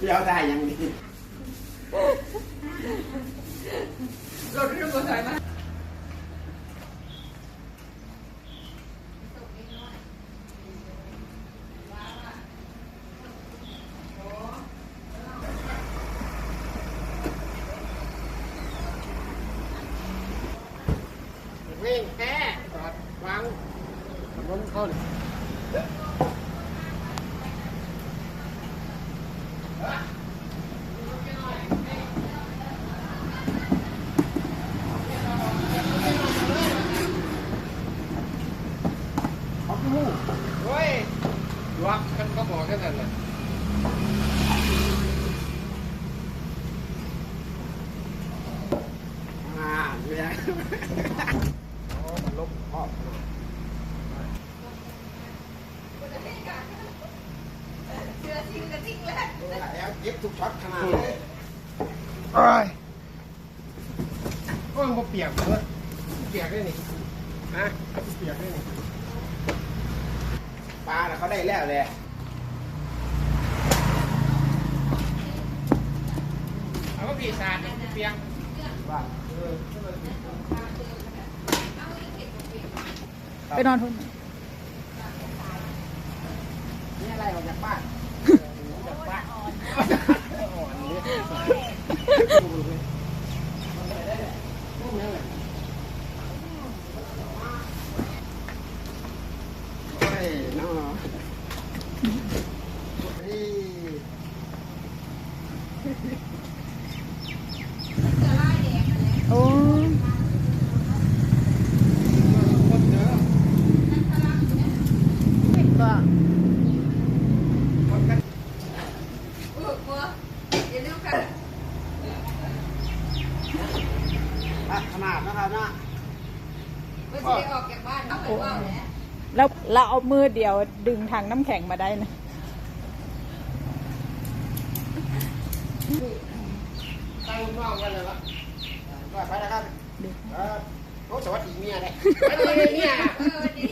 เดี๋ยวได้ยังนี้รถเรื่อง วักกันก็บอกแค่นั้นแหละอ่าเนี่ยโอ้มันลบครอบ เชื่อจริงกับจริงแหละ แล้วเย็บทุกช็อตขนาดเลยโอ้ยก็ยังบ่เปียกเลยเปียกได้นี่ฮะเปียกได้นี่ปลาน่ะเขาได้แล้วเลยเอาว่าปีศาจเนี่ยเปียกว่าไปนอนทุนนี่อะไรออกจากบ้านจากบ้าน Yeah. อะขนาดนะครับนะว่าจะได้ออกจากบ้านเขาไปว่าแหละแล้วเราเอามือเดียวดึงถังน้ำแข็งมาได้นะ ตั้งน้องกันเลยละก็ไปนะครับเออโอ้สวัสดีเมียเลยไปเลยเนี่ยเออดี